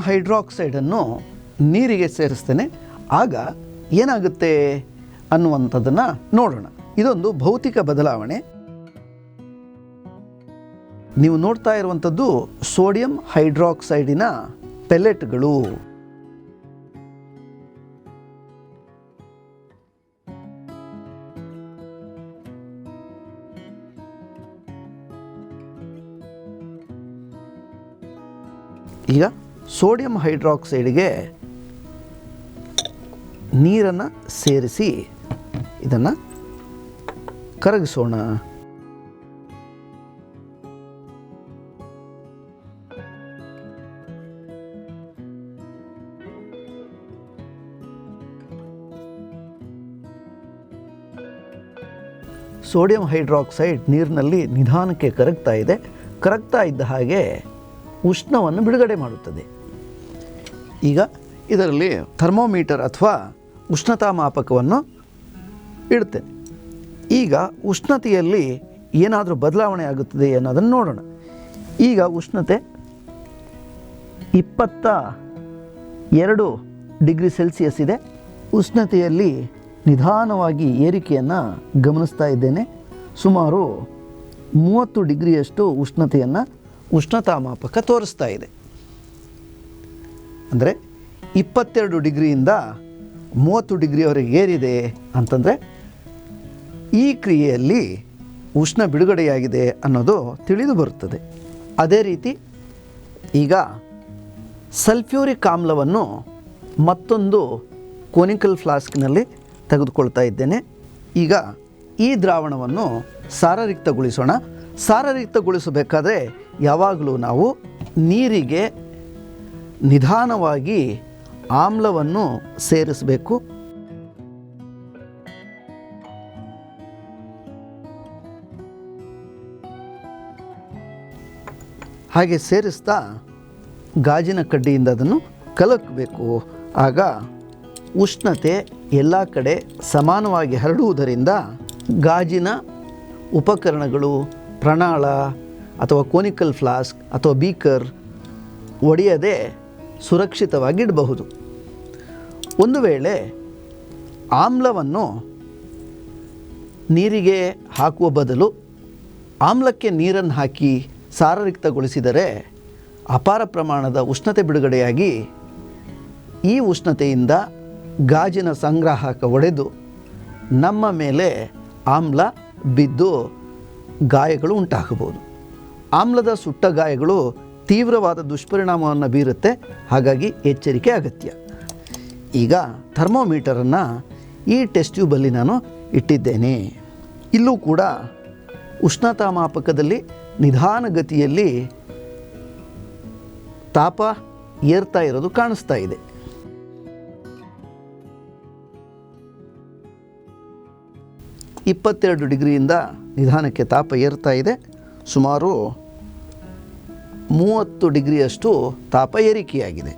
ಹೈಡ್ರಾಕ್ಸೈಡನ್ನು ನೀರಿಗೆ ಸೇರಿಸ್ತೇನೆ. ಆಗ ಏನಾಗುತ್ತೆ ಅನ್ನುವಂಥದ್ದನ್ನು ನೋಡೋಣ. ಇದೊಂದು ಭೌತಿಕ ಬದಲಾವಣೆ. ನೀವು ನೋಡ್ತಾ ಇರುವಂಥದ್ದು ಸೋಡಿಯಂ ಹೈಡ್ರಾಕ್ಸೈಡಿನ ಪೆಲೆಟ್ಗಳು. ಈಗ ಸೋಡಿಯಂ ಹೈಡ್ರಾಕ್ಸೈಡ್ಗೆ ನೀರನ್ನು ಸೇರಿಸಿ ಇದನ್ನು ಕರಗಿಸೋಣ. ಸೋಡಿಯಂ ಹೈಡ್ರಾಕ್ಸೈಡ್ ನೀರಿನಲ್ಲಿ ನಿಧಾನಕ್ಕೆ ಕರಗ್ತಾ ಇದೆ. ಕರಗ್ತಾ ಇದ್ದ ಹಾಗೆ ಉಷ್ಣವನ್ನು ಬಿಡುಗಡೆ ಮಾಡುತ್ತದೆ. ಈಗ ಇದರಲ್ಲಿ ಥರ್ಮೋಮೀಟರ್ ಅಥವಾ ಉಷ್ಣತಾ ಮಾಪಕವನ್ನು ಇಡ್ತೇನೆ ಈಗ ಉಷ್ಣತೆಯಲ್ಲಿ ಏನಾದರೂ ಬದಲಾವಣೆ ಆಗುತ್ತದೆ ಅನ್ನೋದನ್ನು ನೋಡೋಣ. ಈಗ ಉಷ್ಣತೆ ಇಪ್ಪತ್ತ ಎರಡು ಡಿಗ್ರಿ ಸೆಲ್ಸಿಯಸ್ ಇದೆ. ಉಷ್ಣತೆಯಲ್ಲಿ ನಿಧಾನವಾಗಿ ಏರಿಕೆಯನ್ನು ಗಮನಿಸ್ತಾ ಇದ್ದೇನೆ. ಸುಮಾರು ಮೂವತ್ತು ಡಿಗ್ರಿಯಷ್ಟು ಉಷ್ಣತೆಯನ್ನು ಉಷ್ಣತಾಮಾಪಕ ತೋರಿಸ್ತಾ ಇದೆ. ಅಂದರೆ ಇಪ್ಪತ್ತೆರಡು ಡಿಗ್ರಿಯಿಂದ ಮೂವತ್ತು ಡಿಗ್ರಿವರೆಗೆ ಏರಿದೆ ಅಂತಂದರೆ ಈ ಕ್ರಿಯೆಯಲ್ಲಿ ಉಷ್ಣ ಬಿಡುಗಡೆಯಾಗಿದೆ ಅನ್ನೋದು ತಿಳಿದು ಬರುತ್ತದೆ. ಅದೇ ರೀತಿ ಈಗ ಸಲ್ಫ್ಯೂರಿಕ್ ಆಮ್ಲವನ್ನು ಮತ್ತೊಂದು ಕೋನಿಕಲ್ ಫ್ಲಾಸ್ಕ್ನಲ್ಲಿ ತೆಗೆದುಕೊಳ್ತಾ ಇದ್ದೇನೆ. ಈಗ ಈ ದ್ರಾವಣವನ್ನು ಸಾರರಿಕ್ತಗೊಳಿಸೋಣ. ಸಾರರಿಕ್ತಗೊಳಿಸಬೇಕಾದ್ರೆ ಯಾವಾಗಲೂ ನಾವು ನೀರಿಗೆ ನಿಧಾನವಾಗಿ ಆಮ್ಲವನ್ನು ಸೇರಿಸಬೇಕು. ಹಾಗೆ ಸೇರಿಸ್ತಾ ಗಾಜಿನ ಕಡ್ಡಿಯಿಂದ ಅದನ್ನು ಕಲಕಬೇಕು. ಆಗ ಉಷ್ಣತೆ ಎಲ್ಲ ಕಡೆ ಸಮಾನವಾಗಿ ಹರಡುವುದರಿಂದ ಗಾಜಿನ ಉಪಕರಣಗಳು, ಪ್ರಣಾಳ ಅಥವಾ ಕೋನಿಕಲ್ ಫ್ಲಾಸ್ಕ್ ಅಥವಾ ಬೀಕರ್ ಒಡೆಯದೆ ಸುರಕ್ಷಿತವಾಗಿಡಬಹುದು. ಒಂದು ವೇಳೆ ಆಮ್ಲವನ್ನು ನೀರಿಗೆ ಹಾಕುವ ಬದಲು ಆಮ್ಲಕ್ಕೆ ನೀರನ್ನು ಹಾಕಿ ಸಾರರಿಕ್ತಗೊಳಿಸಿದರೆ ಅಪಾರ ಪ್ರಮಾಣದ ಉಷ್ಣತೆ ಬಿಡುಗಡೆಯಾಗಿ ಈ ಉಷ್ಣತೆಯಿಂದ ಗಾಜಿನ ಸಂಗ್ರಾಹಕ ಒಡೆದು ನಮ್ಮ ಮೇಲೆ ಆಮ್ಲ ಬಿದ್ದು ಗಾಯಗಳು ಉಂಟಾಗಬಹುದು. ಆಮ್ಲದ ಸುಟ್ಟ ಗಾಯಗಳು ತೀವ್ರವಾದ ದುಷ್ಪರಿಣಾಮವನ್ನು ಬೀರುತ್ತೆ. ಹಾಗಾಗಿ ಎಚ್ಚರಿಕೆ ಅಗತ್ಯ. ಈಗ ಥರ್ಮೋಮೀಟರನ್ನು ಈ ಟೆಸ್ಟ್ ಟ್ಯೂಬಲ್ಲಿ ನಾನು ಇಟ್ಟಿದ್ದೇನೆ. ಇಲ್ಲೂ ಕೂಡ ಉಷ್ಣತಾಮಾಪಕದಲ್ಲಿ ನಿಧಾನಗತಿಯಲ್ಲಿ ತಾಪ ಏರ್ತಾ ಇರೋದು ಕಾಣಿಸ್ತಾ ಇದೆ. ಇಪ್ಪತ್ತೆರಡು ಡಿಗ್ರಿಯಿಂದ ನಿಧಾನಕ್ಕೆ ತಾಪ ಏರ್ತಾ ಇದೆ. ಸುಮಾರು ಮೂವತ್ತು ಡಿಗ್ರಿಯಷ್ಟು ತಾಪ ಏರಿಕೆಯಾಗಿದೆ.